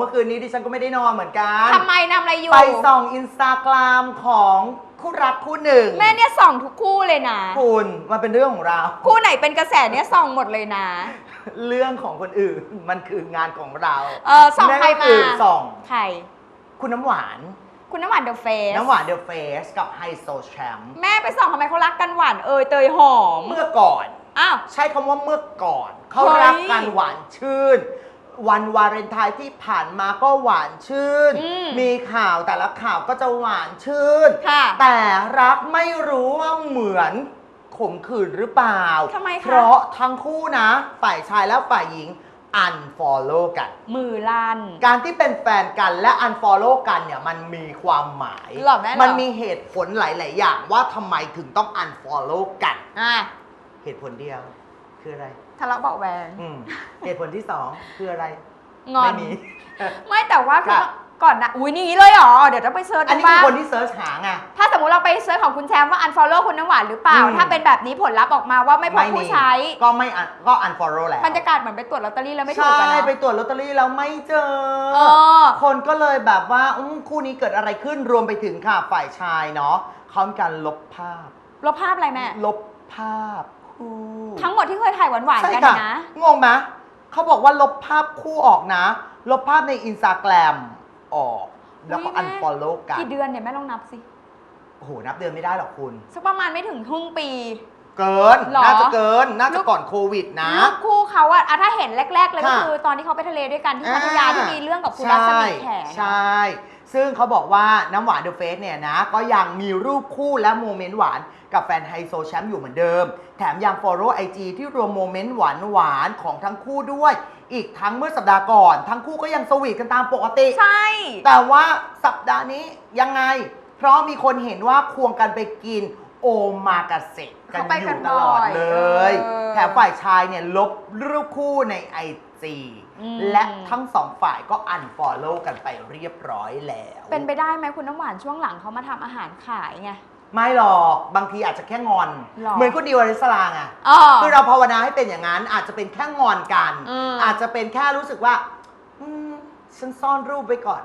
มื่อคืนนี้ดิฉันก็ไม่ได้นอนเหมือนกัน ทำไมทำอะไรอยู่ ไปส่องอินสตาแกรมของคู่รักคู่หนึ่งแม่เนี่ยส่องทุกคู่เลยนะ คุณมันเป็นเรื่องของเรา คู่ไหนเป็นกระแสเนี่ยส่องหมดเลยนะ เรื่องของคนอื่นมันคืองานของเราเออส่องใครนั่นก็มาคือส่องใคร คุณน้ำหวาน คุณน้ำหวานเดอะเฟสน้ำหวานเดอะเฟสกับไฮโซแชมป์แม่ไปส่องทำไมเขารักกันหวานเอยเตยหอม เมื่อก่อน อ้าว ใช้คำว่าเมื่อก่อน เขาเฮ้ยรักกันหวานชื่น วันวาเลนไทน์ที่ผ่านมาก็หวานชื่น อืมมีข่าวแต่ละข่าวก็จะหวานชื่น ค่ะ แต่รักไม่รู้ว่าเหมือนข่มขืนหรือเปล่า ทำไมคะ เพราะทั้งคู่นะ ฝ่ายชายและฝ่ายหญิง unfollow กัน มือลั่น การที่เป็นแฟนกันและ unfollow กันเนี่ยมันมีความหมาย หรอแม่เหรอ มันมีเหตุผลหลาย ๆ อย่างว่าทำไมถึงต้อง unfollow กัน อะเหตุผลเดียว คืออะไรทะเลาะเบาะแวงอืมเหตุผลที่สองคืออะไรงอนไม่มีไม่แต่ว่าคือค่ะก่อนนะอุ้ยนี่เลยเหรอ เดี๋ยวต้องไปเซิร์ชอันดูนี้คือบ้างคนที่เซิร์ชหาไง ถ้าสมมติเราไปเซิร์ชของคุณแชมป์ว่า unfollow คุณน้ำหวานหรือเปล่าอืมถ้าเป็นแบบนี้ผลลัพธ์ออกมาว่าไม่พบผู้ใช้ ก็ไม่ un- ก็ unfollow แล้วบรรยากาศเหมือนไปตรวจลอตเตอรี่แล้วไม่ถูใช่กกันนะไปตรวจลอตเตอรี่แล้วไม่เจอเออคนก็เลยแบบว่าอืมคู่นี้เกิดอะไรขึ้นรวมไปถึงค่ะฝ่ายชายเนาะเขามีการลบภาพ ลบภาพอะไรแม่ลบภาพ คู่ทั้งหมดที่เคยถ่ายหวานๆใช่กันค่ะนะ งงไหมเขาบอกว่าลบภาพคู่ออกนะ ลบภาพในอินสตาแกรมออก แล้วก็อุ๊ยแม่ unfollow กัน กี่เดือนเนี่ยแม่ลองนับสิ โอ้โห นับเดือนไม่ได้หรอกคุณ สักประมาณไม่ถึงครึ่งปี เกิน หรอ น่าจะเกิน น่าลูจะกก่อนโควิดนะ รูปคู่เขาอะอะถ้าเห็นแรก ๆ เลยก็ค่ะคือตอนที่เขาไปทะเลด้วยกันที่พัทยาที่มีเรื่องกับคุณใช่รัศมีแขใช่ ซึ่งเขาบอกว่าน้ำหวานเดอะเฟสเนี่ยนะ ก็ยังมีรูปคู่และโมเมนต์หวานกับแฟนไฮโซแชมป์อยู่เหมือนเดิม แถมยัง follow IG ที่รวมโมเมนต์หวานหวานๆของทั้งคู่ด้วย อีกทั้งเมื่อสัปดาห์ก่อน ทั้งคู่ก็ยังสวีทกันตามปกติ ใช่ แต่ว่าสัปดาห์นี้ยังไง เพราะมีคนเห็นว่าควงกันไปกิน โอมากาเสะกันเขาไปอกัยู่นตลอดบ่อยเลยเออแถมฝ่ายชายเนี่ยลบรูปคู่ในไอจีอืมและทั้งสองฝ่ายก็อันฟอลโล่กันไปเรียบร้อยแล้ว เป็นไปได้ไหมคุณน้ำหวานช่วงหลังเขามาทำอาหารขายไงไม่หรอกบางทีอาจจะแค่งอนหรอเหมือนคุณดิวอริสลางอะอ๋อคือเราภาวนาให้เป็นอย่างนั้น อาจจะเป็นแค่งอนกันอืมอาจจะเป็นแค่รู้สึกว่าอืมฉันซ่อนรูปไว้ก่อน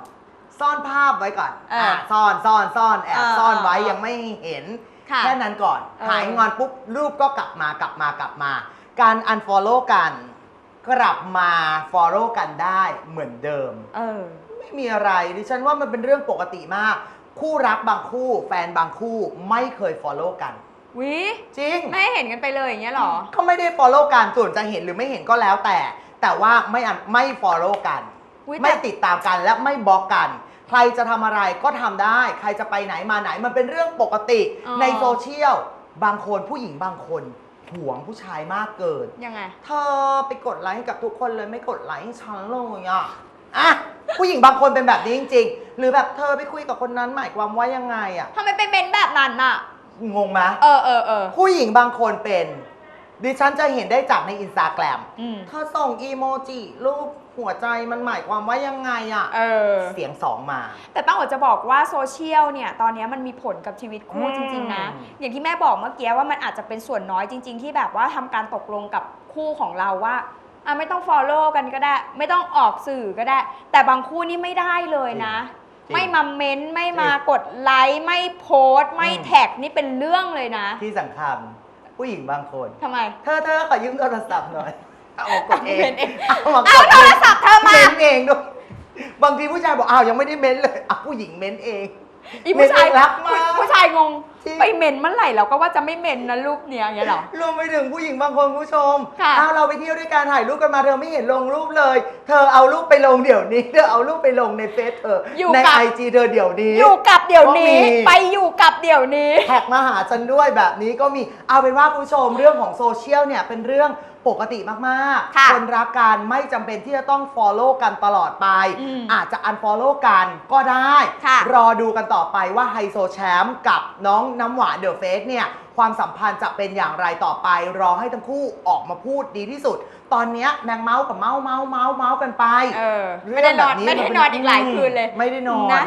ซ่อนภาพไว้ก่อนเอออะซ่อนซ่อนซ่อนแอบเออซ่อนไว้เออยังไม่เห็น ค่ะแค่นั้นก่อน เออ หายงอนปุ๊บรูปก็กลับมากลับมากลับมา การ unfollow กัน กลับมา follow กันได้เหมือนเดิม เออ ไม่มีอะไรดิฉันว่ามันเป็นเรื่องปกติมาก คู่รักบางคู่ แฟนบางคู่ไม่เคย follow กัน วิจริง ไม่ให้เห็นกันไปเลยอย่างเงี้ยเหรอ เขาไม่ได้ follow กันส่วนจะเห็นหรือไม่เห็นก็แล้วแต่ แต่ว่าไม่อันไม่ follow กัน อุ๊ยแต่ ไม่ติดตามกันและไม่บล็อกกัน ใครจะทำอะไรก็ทำได้ ใครจะไปไหนมาไหนมันเป็นเรื่องปกติอ๋อ ในโซเชียล บางคนผู้หญิงบางคนห่วงผู้ชายมากเกิน ยังไง เธอไปกดไลค์ให้กับทุกคนเลยไม่กดไลค์ให้ฉันเลยอะอะ ผู้หญิงบางคนเป็นแบบนี้จริง ๆ หรือแบบเธอไปคุยกับคนนั้นหมายความว่ายังไงอะ ทำไมเป็นเมนแบบนั้นน่ะ งงไหมเออเออเออผู้หญิงบางคนเป็น ดิฉันจะเห็นได้จากในอินสตาแกรมอืม เธอส่งอีโมจิรูป หัวใจมันหมายความว่ายังไงอะเออ เสียงสองมา แต่ต้องอดจะบอกว่าโซเชียลเนี่ย ตอนนี้มันมีผลกับชีวิตคู่อืมจริง ๆ นะอย่างที่แม่บอกเมื่อกี้ว่ามันอาจจะเป็นส่วนน้อยจริง ๆ ที่แบบว่าทำการตกลงกับคู่ของเราว่าอะไม่ต้อง follow กันก็ได้ ไม่ต้องออกสื่อก็ได้ แต่บางคู่นี่ไม่ได้เลยนะ จริง ไม่มาเม้นต์ไม่มากดไลค์ไม่โพสต์ไม่อืม แท็กนี่เป็นเรื่องเลยนะที่สำคัญผู้หญิงบางคน ทำไม เธอเธอขอยืมโทรศัพท์หน่อย เอามากดเองเม้นเองเอามากดเอาโทรศัพท์เธอมา เม้นเองด้วยบางทีผู้ชายบอกอ้าวยังไม่ได้เม้นเลยอะผู้หญิงเม้นเองอีผู้ชายเม้นเองรักมาก ผู้ชายงง จริง ไปเมนเมื่อไหร่เราก็ว่าจะไม่เมนนะรูปเนี้ยอย่างเงี้ยเหรอ รวมไปถึงผู้หญิงบางคนคุณผู้ชมค่ะอ้าวเราไปเที่ยวด้วยการถ่ายรูปกันมาเธอไม่เห็นลงรูปเลย เธอเอารูปไปลงเดี๋ยวนี้ เธอเอารูปไปลงในเฟซเธออยู่ในกับ ไอจีเธอเดี๋ยวนี้ อยู่กับเดี๋ยวนี้ ก็มี ไปอยู่กับเดี๋ยวนี้ แท็กมาหาฉันด้วยแบบนี้ก็มีเอาเป็นว่าคุณผู้ชมเรื่องของโซเชียลเนี่ยเป็นเรื่อง ปกติมากค่ะคนรักกันไม่จำเป็นที่จะต้อง follow กันตลอดไป อืมอาจจะ unfollow กันก็ได้ ค่ะ รอดูกันต่อไปว่าไฮโซแชมป์กับน้องน้ำหวานเดอะเฟสเนี่ย ความสัมพันธ์จะเป็นอย่างไรต่อไป รอให้ทั้งคู่ออกมาพูดดีที่สุด ตอนเนี้ยนางเมาส์กับเมาส์เมาส์เมาส์เมาส์กันไปเออ ไม่ได้นอนเรื่งแบบไม่ได้นอนอีกหลายคืนเลย ไม่ได้นอน นะ